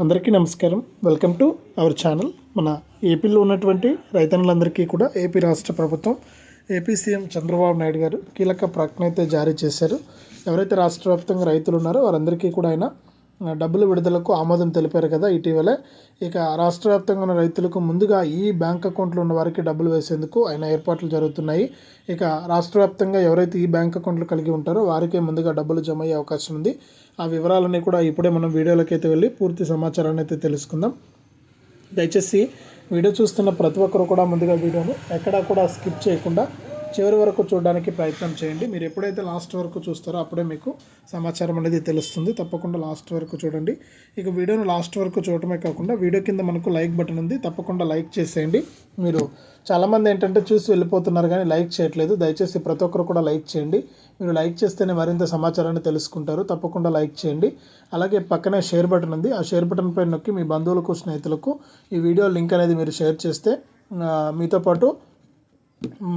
అందరికీ నమస్కారం. Welcome to our channel మన ఏపీలో ఉన్నటువంటి రైతన్నులందరికీ కూడా ఏపీ రాష్ట్ర ప్రభుత్వం ఏపీ సీఎం చంద్రబాబు నాయుడు గారు కీలక ప్రకటన అయితే జారీ చేశారు. ఎవరైతే రాష్ట్ర వ్యాప్తంగా రైతులు ఉన్నారో వారందరికీ కూడా ఆయన డబ్బుల విడుదలకు ఆమోదం తెలిపారు కదా ఇటీవలే. ఇక రాష్ట్ర వ్యాప్తంగా ఉన్న రైతులకు ముందుగా ఈ బ్యాంక్ అకౌంట్లో ఉన్న వారికి డబ్బులు వేసేందుకు ఆయన ఏర్పాట్లు జరుగుతున్నాయి. ఇక రాష్ట్ర వ్యాప్తంగా ఎవరైతే ఈ బ్యాంక్ అకౌంట్లు కలిగి ఉంటారో వారికే ముందుగా డబ్బులు జమ అయ్యే అవకాశం ఉంది. ఆ వివరాలన్నీ కూడా ఇప్పుడే మనం వీడియోలోకి అయితే వెళ్ళి పూర్తి సమాచారాన్ని అయితే తెలుసుకుందాం. దయచేసి వీడియో చూస్తున్న ప్రతి ఒక్కరు కూడా ముందుగా వీడియోను ఎక్కడా కూడా స్కిప్ చేయకుండా చివరి వరకు చూడడానికి ప్రయత్నం చేయండి. మీరు ఎప్పుడైతే లాస్ట్ వరకు చూస్తారో అప్పుడే మీకు సమాచారం అనేది తెలుస్తుంది. తప్పకుండా లాస్ట్ వరకు చూడండి. ఇక వీడియోను లాస్ట్ వరకు చూడటమే కాకుండా వీడియో కింద మనకు లైక్ బటన్ ఉంది. తప్పకుండా లైక్ చేసేయండి. మీరు చాలామంది ఏంటంటే చూసి వెళ్ళిపోతున్నారు కానీ లైక్ చేయట్లేదు. దయచేసి ప్రతి ఒక్కరు కూడా లైక్ చేయండి. మీరు లైక్ చేస్తేనే మరింత సమాచారాన్ని తెలుసుకుంటారు. తప్పకుండా లైక్ చేయండి. అలాగే పక్కనే షేర్ బటన్ ఉంది. ఆ షేర్ బటన్ పైన నొక్కి మీ బంధువులకు స్నేహితులకు ఈ వీడియో లింక్ అనేది మీరు షేర్ చేస్తే మీతో పాటు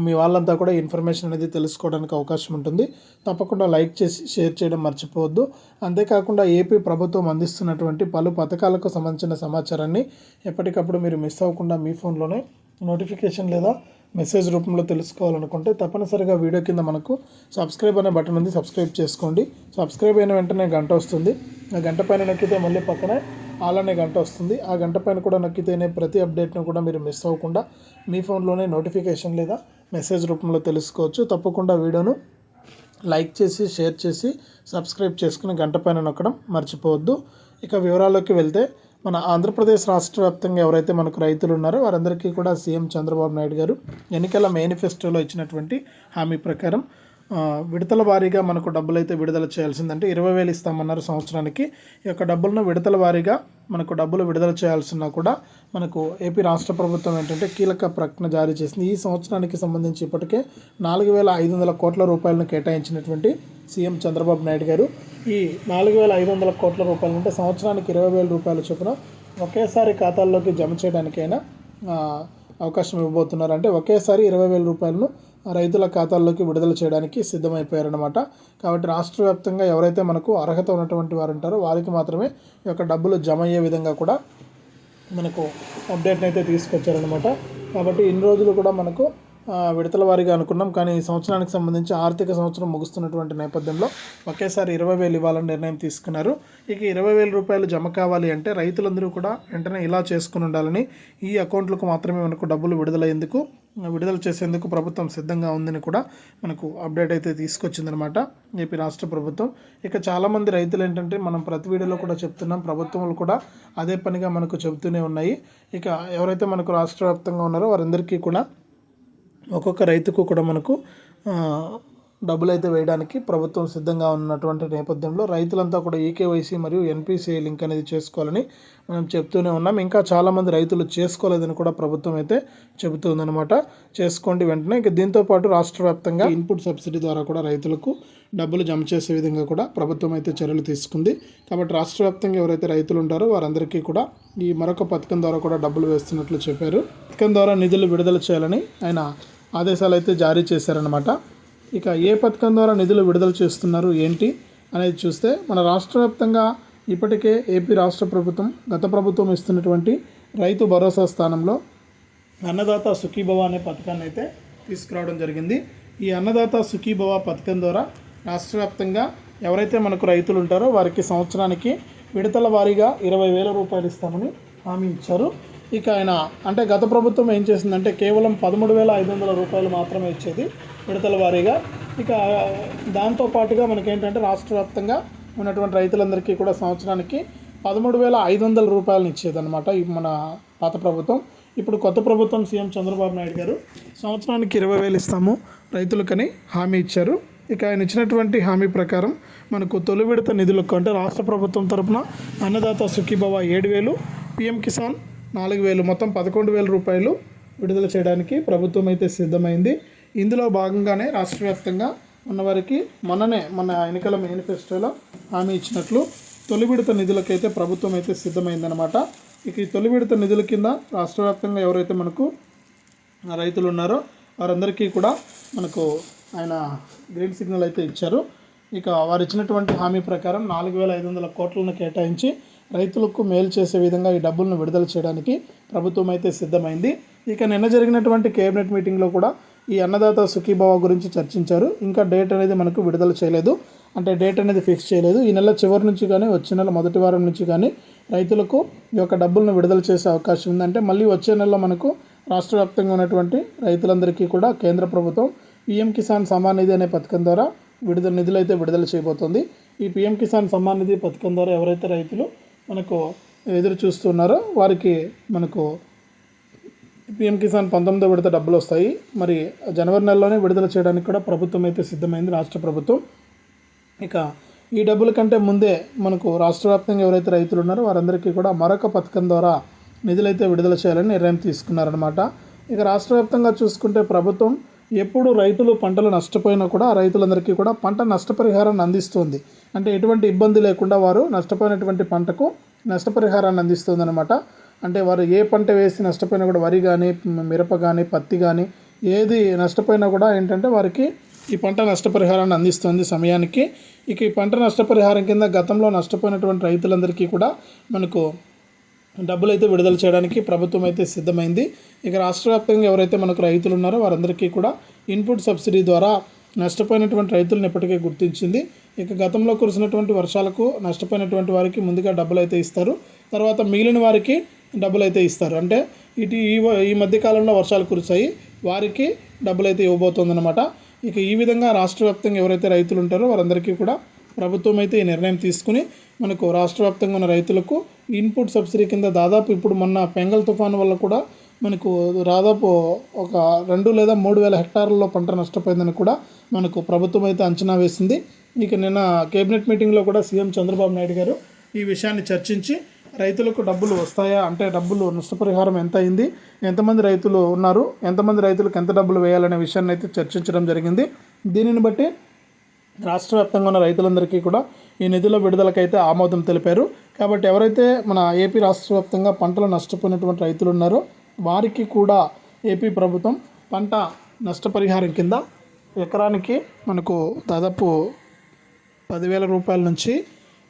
మీ వాళ్ళంతా కూడా ఇన్ఫర్మేషన్ అనేది తెలుసుకోవడానికి అవకాశం ఉంటుంది. తప్పకుండా లైక్ చేసి షేర్ చేయడం మర్చిపోవద్దు. అంతేకాకుండా ఏపీ ప్రభుత్వం అందిస్తున్నటువంటి పలు పథకాలకు సంబంధించిన సమాచారాన్ని ఎప్పటికప్పుడు మీరు మిస్ అవ్వకుండా మీ ఫోన్లోనే నోటిఫికేషన్ లేదా మెసేజ్ రూపంలో తెలుసుకోవాలనుకుంటే తప్పనిసరిగా వీడియో కింద మనకు సబ్స్క్రైబ్ అనే బటన్ ఉంది సబ్స్క్రైబ్ చేసుకోండి. సబ్స్క్రైబ్ అయిన వెంటనే గంట వస్తుంది. ఆ గంట పైన నొక్కితే మళ్ళీ పక్కనే అలానే గంట వస్తుంది. ఆ గంట పైన కూడా నొక్కితేనే ప్రతి అప్డేట్ను కూడా మీరు మిస్ అవ్వకుండా మీ ఫోన్లోనే నోటిఫికేషన్ లేదా మెసేజ్ రూపంలో తెలుసుకోవచ్చు. తప్పకుండా వీడియోను లైక్ చేసి షేర్ చేసి సబ్స్క్రైబ్ చేసుకుని గంట పైన నొక్కడం మర్చిపోవద్దు. ఇక వివరాల్లోకి వెళ్తే మన ఆంధ్రప్రదేశ్ రాష్ట్ర వ్యాప్తంగా ఎవరైతే మనకు రైతులు ఉన్నారో వారందరికీ కూడా సీఎం చంద్రబాబు నాయుడు గారు ఎన్నికల మేనిఫెస్టోలో ఇచ్చినటువంటి హామీ ప్రకారం విడతల వారీగా మనకు డబ్బులు అయితే విడుదల చేయాల్సిందంటే ఇరవై వేలు ఇస్తామన్నారు సంవత్సరానికి. ఈ యొక్క డబ్బులను విడతల వారీగా మనకు డబ్బులు విడుదల చేయాల్సిన కూడా మనకు ఏపీ రాష్ట్ర ప్రభుత్వం ఏంటంటే కీలక ప్రకటన జారీ చేసింది. ఈ సంవత్సరానికి సంబంధించి ఇప్పటికే నాలుగు వేల ఐదు వందల కోట్ల రూపాయలను కేటాయించినటువంటి సీఎం చంద్రబాబు నాయుడు గారు ఈ నాలుగు వేల ఐదు వందల కోట్ల రూపాయలు అంటే సంవత్సరానికి ఇరవై వేల రూపాయల చొప్పున ఒకేసారి ఖాతాల్లోకి జమ చేయడానికైనా అవకాశం ఇవ్వబోతున్నారు. అంటే ఒకేసారి ఇరవై వేల రూపాయలను రైతుల ఖాతాల్లోకి విడుదల చేయడానికి సిద్ధమైపోయారనమాట కాబట్టి రాష్ట్ర వ్యాప్తంగా ఎవరైతే మనకు అర్హత ఉన్నటువంటి వారు ఉంటారో వారికి మాత్రమే ఈ యొక్క డబ్బులు జమ అయ్యే విధంగా కూడా మనకు అప్డేట్ని అయితే తీసుకొచ్చారనమాట కాబట్టి ఇన్ని రోజులు కూడా మనకు విడతల వారీగా అనుకున్నాం. కానీ ఈ సంవత్సరానికి సంబంధించి ఆర్థిక సంవత్సరం ముగుస్తున్నటువంటి నేపథ్యంలో ఒకేసారి ఇరవై వేలు ఇవ్వాలని నిర్ణయం తీసుకున్నారు. ఇక ఇరవై వేల రూపాయలు జమ కావాలి అంటే రైతులందరూ కూడా వెంటనే ఇలా చేసుకుని ఉండాలని ఈ అకౌంట్లకు మాత్రమే మనకు డబ్బులు విడుదలయ్యేందుకు విడుదల చేసేందుకు ప్రభుత్వం సిద్ధంగా ఉందని కూడా మనకు అప్డేట్ అయితే తీసుకొచ్చిందనమాట ఏపీ రాష్ట్ర ప్రభుత్వం. ఇక చాలామంది రైతులు ఏంటంటే మనం ప్రతి వీడియోలో కూడా చెప్తున్నాం. ప్రభుత్వాలు కూడా అదే పనిగా మనకు చెబుతూనే ఉన్నాయి. ఇక ఎవరైతే మనకు రాష్ట్ర వ్యాప్తంగా ఉన్నారో వారందరికీ కూడా ఒక్కొక్క రైతుకు కూడా మనకు డబ్బులు అయితే వేయడానికి ప్రభుత్వం సిద్ధంగా ఉన్నటువంటి నేపథ్యంలో రైతులంతా కూడా ఈకేవైసీ మరియు ఎన్పిసిఐ లింక్ అనేది చేసుకోవాలని మనం చెప్తూనే ఉన్నాం. ఇంకా చాలామంది రైతులు చేసుకోలేదని కూడా ప్రభుత్వం అయితే చెబుతుందన్నమాట. చేసుకోండి వెంటనే. ఇక దీంతో పాటు రాష్ట్ర వ్యాప్తంగా ఇన్పుట్ సబ్సిడీ ద్వారా కూడా రైతులకు డబ్బులు జమ చేసే విధంగా కూడా ప్రభుత్వం అయితే చర్యలు తీసుకుంది. కాబట్టి రాష్ట్ర వ్యాప్తంగా ఎవరైతే రైతులు ఉంటారో వారందరికీ కూడా ఈ మరొక పథకం ద్వారా కూడా డబ్బులు వేస్తున్నట్లు చెప్పారు. పథకం ద్వారా నిధులు విడుదల చేయాలని ఆయన ఆదేశాలు అయితే జారీ చేశారనమాట ఇక ఏ పథకం ద్వారా నిధులు విడుదల చేస్తున్నారు ఏంటి అనేది చూస్తే మన రాష్ట్ర వ్యాప్తంగా ఇప్పటికే ఏపీ రాష్ట్ర ప్రభుత్వం గత ప్రభుత్వం ఇస్తున్నటువంటి రైతు భరోసా స్థానంలో అన్నదాత సుఖీభవ అనే పథకాన్ని అయితే తీసుకురావడం జరిగింది. ఈ అన్నదాత సుఖీభవ పథకం ద్వారా రాష్ట్ర వ్యాప్తంగా ఎవరైతే మనకు రైతులు ఉంటారో వారికి సంవత్సరానికి విడతల వారీగా ఇరవై వేల రూపాయలు ఇస్తామని హామీ ఇచ్చారు. ఇక ఆయన అంటే గత ప్రభుత్వం ఏం చేసిందంటే కేవలం పదమూడు వేల ఐదు వందల రూపాయలు మాత్రమే ఇచ్చేది విడతల వారీగా. ఇక దాంతో పాటుగా మనకేంటంటే రాష్ట్ర వ్యాప్తంగా ఉన్నటువంటి రైతులందరికీ కూడా సంవత్సరానికి పదమూడు వేల ఐదు వందల రూపాయలను ఇచ్చేదన్నమాట మన పాత ప్రభుత్వం. ఇప్పుడు కొత్త ప్రభుత్వం సీఎం చంద్రబాబు నాయుడు గారు సంవత్సరానికి ఇరవై వేలు ఇస్తాము రైతులకని హామీ ఇచ్చారు. ఇక ఆయన ఇచ్చినటువంటి హామీ ప్రకారం మనకు తొలి విడత నిధులకు అంటే రాష్ట్ర ప్రభుత్వం తరపున అన్నదాత సుఖీభవ ఏడు వేలు పిఎం కిసాన్ నాలుగు వేలు మొత్తం పదకొండు వేల రూపాయలు విడుదల చేయడానికి ప్రభుత్వం అయితే సిద్ధమైంది. ఇందులో భాగంగానే రాష్ట్ర వ్యాప్తంగా ఉన్నవారికి మొన్ననే మన ఎన్నికల మేనిఫెస్టోలో హామీ ఇచ్చినట్లు తొలి విడత నిధులకైతే ప్రభుత్వం అయితే సిద్ధమైందనమాట ఇక ఈ తొలి విడత నిధుల కింద రాష్ట్ర వ్యాప్తంగా ఎవరైతే మనకు రైతులు ఉన్నారో వారందరికీ కూడా మనకు ఆయన గ్రీన్ సిగ్నల్ అయితే ఇచ్చారు. ఇక వారు ఇచ్చినటువంటి హామీ ప్రకారం నాలుగు వేల ఐదు వందల కోట్లను కేటాయించి రైతులకు మేలు చేసే విధంగా ఈ డబ్బులను విడుదల చేయడానికి ప్రభుత్వం అయితే సిద్ధమైంది. ఇక నిన్న జరిగినటువంటి కేబినెట్ మీటింగ్లో కూడా ఈ అన్నదాత సుఖీభావ గురించి చర్చించారు. ఇంకా డేట్ అనేది మనకు విడుదల చేయలేదు. అంటే డేట్ అనేది ఫిక్స్ చేయలేదు. ఈ నెల చివరి నుంచి కానీ వచ్చే నెల మొదటి వారం నుంచి కానీ రైతులకు ఈ యొక్క డబ్బులను విడుదల చేసే అవకాశం ఉందంటే మళ్ళీ వచ్చే నెలలో మనకు రాష్ట్ర వ్యాప్తంగా ఉన్నటువంటి రైతులందరికీ కూడా కేంద్ర ప్రభుత్వం పిఎం కిసాన్ సమ్మాన్ నిధి అనే పథకం ద్వారా విడుదల నిధులు అయితే విడుదల చేయబోతోంది. ఈ పిఎం కిసాన్ సమ్మాన్ నిధి పథకం ద్వారా ఎవరైతే రైతులు మనకు ఎదురు చూస్తున్నారో. వారికి మనకు పిఎం కిసాన్ పంతొమ్మిదో విడత డబ్బులు వస్తాయి. మరి జనవరి నెలలోనే విడుదల చేయడానికి కూడా ప్రభుత్వం అయితే సిద్ధమైంది రాష్ట్ర ప్రభుత్వం. ఇక ఈ డబ్బుల కంటే ముందే మనకు రాష్ట్ర వ్యాప్తంగా ఎవరైతే రైతులు ఉన్నారో వారందరికీ కూడా మరొక పథకం ద్వారా నిధులైతే విడుదల చేయాలని నిర్ణయం తీసుకున్నారనమాట ఇక రాష్ట్ర వ్యాప్తంగా చూసుకుంటే ప్రభుత్వం ఎప్పుడు రైతులు పంటలు నష్టపోయినా కూడా రైతులందరికీ కూడా పంట నష్టపరిహారాన్ని అందిస్తుంది. అంటే ఎటువంటి ఇబ్బంది లేకుండా వారు నష్టపోయినటువంటి పంటకు నష్టపరిహారాన్ని అందిస్తుంది అనమాట అంటే వారు ఏ పంట వేసి నష్టపోయినా కూడా వరి కానీ మిరప కానీ పత్తి కానీ ఏది నష్టపోయినా కూడా ఏంటంటే వారికి ఈ పంట నష్టపరిహారాన్ని అందిస్తుంది సమయానికి. ఇక ఈ పంట నష్టపరిహారం కింద గతంలో నష్టపోయినటువంటి రైతులందరికీ కూడా మనకు డబ్బులు అయితే విడుదల చేయడానికి ప్రభుత్వం అయితే సిద్ధమైంది. ఇక రాష్ట్ర వ్యాప్తంగా ఎవరైతే మనకు రైతులు ఉన్నారో వారందరికీ కూడా ఇన్పుట్ సబ్సిడీ ద్వారా నష్టపోయినటువంటి రైతులను ఇప్పటికే గుర్తించింది. ఇక గతంలో కురిసినటువంటి వర్షాలకు నష్టపోయినటువంటి వారికి ముందుగా డబ్బులు అయితే ఇస్తారు. తర్వాత మిగిలిన వారికి డబ్బులు అయితే ఇస్తారు. అంటే ఇటు ఈ ఈ మధ్య కాలంలో వర్షాలు కురిసాయి వారికి డబ్బులు అయితే ఇవ్వబోతోందన్నమాట. ఇక ఈ విధంగా రాష్ట్ర వ్యాప్తంగా ఎవరైతే రైతులు ఉంటారో వారందరికీ కూడా ప్రభుత్వం అయితే ఈ నిర్ణయం తీసుకుని మనకు రాష్ట్ర వ్యాప్తంగా ఉన్న రైతులకు ఇన్పుట్ సబ్సిడీ కింద దాదాపు ఇప్పుడు మొన్న పెంగల్ తుఫాను వల్ల కూడా మనకు దాదాపు ఒక రెండు లేదా మూడు వేల హెక్టార్లలో పంట నష్టపోయిందని కూడా మనకు ప్రభుత్వం అయితే అంచనా వేసింది. ఇక నిన్న కేబినెట్ మీటింగ్లో కూడా సీఎం చంద్రబాబు నాయుడు గారు ఈ విషయాన్ని చర్చించి రైతులకు డబ్బులు వస్తాయా? అంటే డబ్బులు నష్టపరిహారం ఎంత అయింది? ఎంతమంది రైతులు ఉన్నారు? ఎంతమంది రైతులకు ఎంత డబ్బులు వేయాలనే విషయాన్ని అయితే చర్చించడం జరిగింది. దీనిని బట్టి రాష్ట్ర వ్యాప్తంగా ఉన్న రైతులందరికీ కూడా ఈ నిధుల విడుదలకైతే ఆమోదం తెలిపారు. కాబట్టి ఎవరైతే మన ఏపీ రాష్ట్ర వ్యాప్తంగా పంటలు నష్టపోయినటువంటి రైతులు ఉన్నారో వారికి కూడా ఏపీ ప్రభుత్వం పంట నష్టపరిహారం కింద ఎకరానికి మనకు దాదాపు పదివేల రూపాయల నుంచి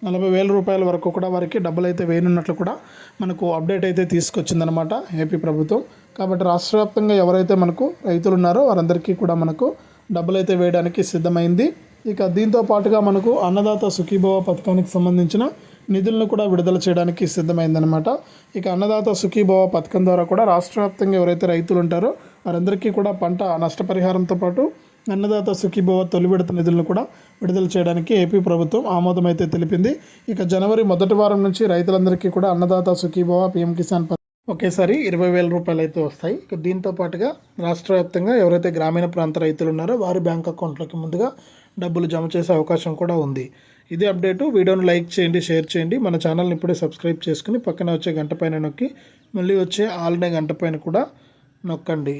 నలభై వేల రూపాయల వరకు కూడా వారికి డబ్బులు అయితే వేయనున్నట్లు కూడా మనకు అప్డేట్ అయితే తీసుకొచ్చిందనమాట ఏపీ ప్రభుత్వం. కాబట్టి రాష్ట్ర వ్యాప్తంగా ఎవరైతే మనకు రైతులు ఉన్నారో వారందరికీ కూడా మనకు డబ్బులు అయితే వేయడానికి సిద్ధమైంది. ఇక దీంతో పాటుగా మనకు అన్నదాత సుఖీభవ పథకానికి సంబంధించిన నిధులను కూడా విడుదల చేయడానికి సిద్ధమైందనమాట ఇక అన్నదాత సుఖీభవ పథకం ద్వారా కూడా రాష్ట్ర వ్యాప్తంగా ఎవరైతే రైతులు ఉంటారో వారందరికీ కూడా పంట నష్టపరిహారంతో పాటు అన్నదాత సుఖీభవ తొలి విడత నిధులను కూడా విడుదల చేయడానికి ఏపీ ప్రభుత్వం ఆమోదం అయితే తెలిపింది. ఇక జనవరి మొదటి వారం నుంచి రైతులందరికీ కూడా అన్నదాత సుఖీభవ పిఎం కిసాన్ ఒకేసారి ఇరవై వేల రూపాయలు అయితే వస్తాయి. ఇక దీంతో పాటుగా రాష్ట్ర వ్యాప్తంగా ఎవరైతే గ్రామీణ ప్రాంత రైతులు ఉన్నారో వారి బ్యాంక్ అకౌంట్లకి ముందుగా డబ్బులు జమ చేసే అవకాశం కూడా ఉంది. ఇది అప్డేటు. వీడియోను లైక్ చేయండి షేర్ చేయండి. మన ఛానల్ని ఇప్పుడే సబ్స్క్రైబ్ చేసుకుని పక్కన వచ్చే గంట పైన నొక్కి మళ్ళీ వచ్చే ఆల్నే గంట పైన కూడా నొక్కండి.